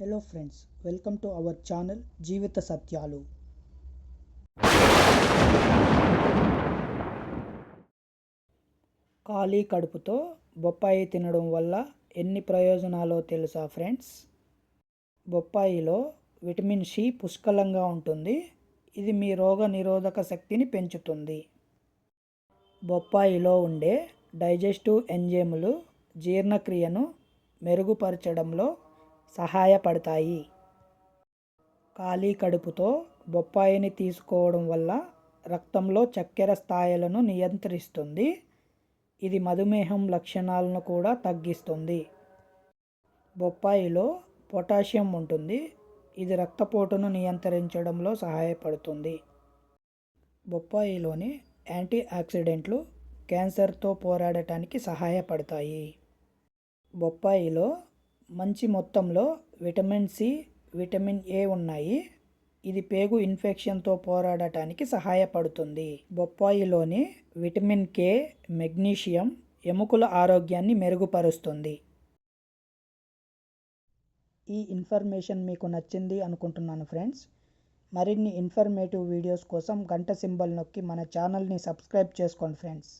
Hello friends welcome to our channel Jeevitha Satyalu ఖాళీ కడుపుతో బొప్పాయి తినడం వల్ల ఎన్ని ప్రయోజనాలో తెలుసా ఫ్రెండ్స్ బొప్పాయిలో విటమిన్ సి పుష్కలంగా ఉంటుంది. ఇది మీ రోగ నిరోధక శక్తిని పెంచుతుంది. బొప్పాయిలో ఉండే డైజెస్టివ్ ఎంజైములు జీర్ణక్రియను మెరుగుపరచడంలో సహాయపడతాయి. ఖాళీ కడుపుతో బొప్పాయిని తీసుకోవడం వల్ల రక్తంలో చక్కెర స్థాయిలను నియంత్రిస్తుంది. ఇది మధుమేహం లక్షణాలను కూడా తగ్గిస్తుంది. బొప్పాయిలో పొటాషియం ఉంటుంది. ఇది రక్తపోటును నియంత్రించడంలో సహాయపడుతుంది. బొప్పాయిలోని యాంటీ ఆక్సిడెంట్లు క్యాన్సర్తో పోరాడటానికి సహాయపడతాయి. బొప్పాయిలో మంచి మొత్తంలో విటమిన్ సి విటమిన్ ఏ ఉన్నాయి. ఇది పేగు ఇన్ఫెక్షన్తో పోరాడటానికి సహాయపడుతుంది. బొప్పాయిలోని విటమిన్ కే మెగ్నీషియం ఎముకల ఆరోగ్యాన్ని మెరుగుపరుస్తుంది. ఈ ఇన్ఫర్మేషన్ మీకు నచ్చింది అనుకుంటున్నాను ఫ్రెండ్స్. మరిన్ని ఇన్ఫర్మేటివ్ వీడియోస్ కోసం గంట సింబల్ నొక్కి మన ఛానల్ని సబ్స్క్రైబ్ చేసుకోండి ఫ్రెండ్స్.